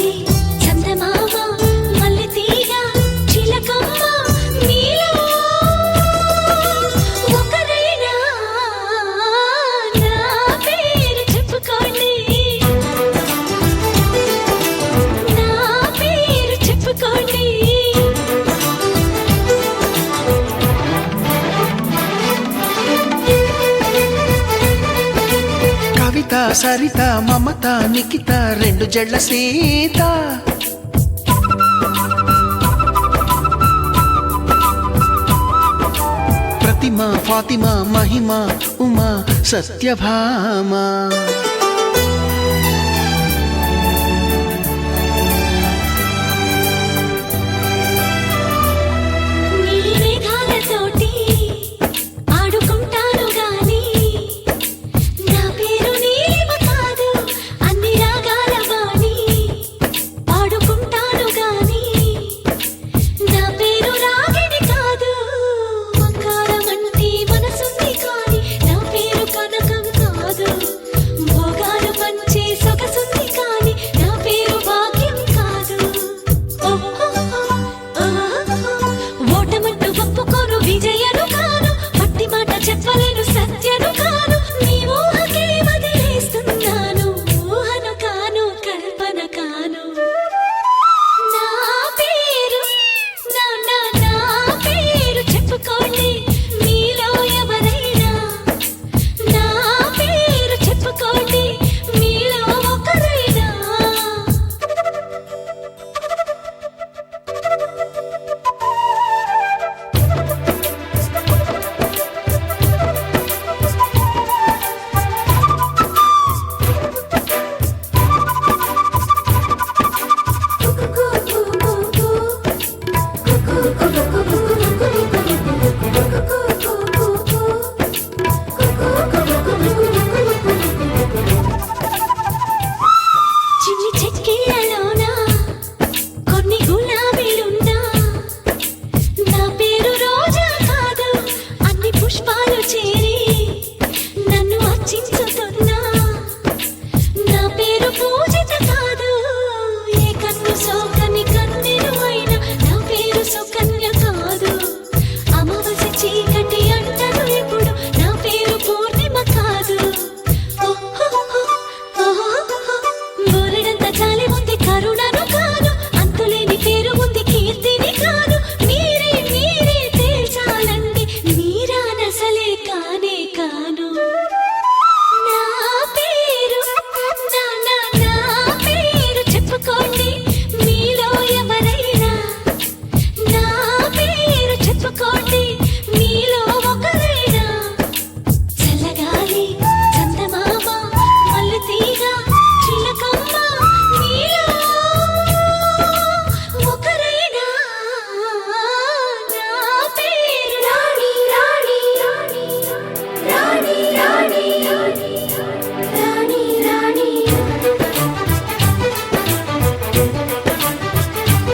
You. Saritha మమత నిఖిత రెండు జడ్ల సీత. ప్రతిమ ఫాతిమా మహిమ ఉమా సత్యభామా. ചിക്കിയ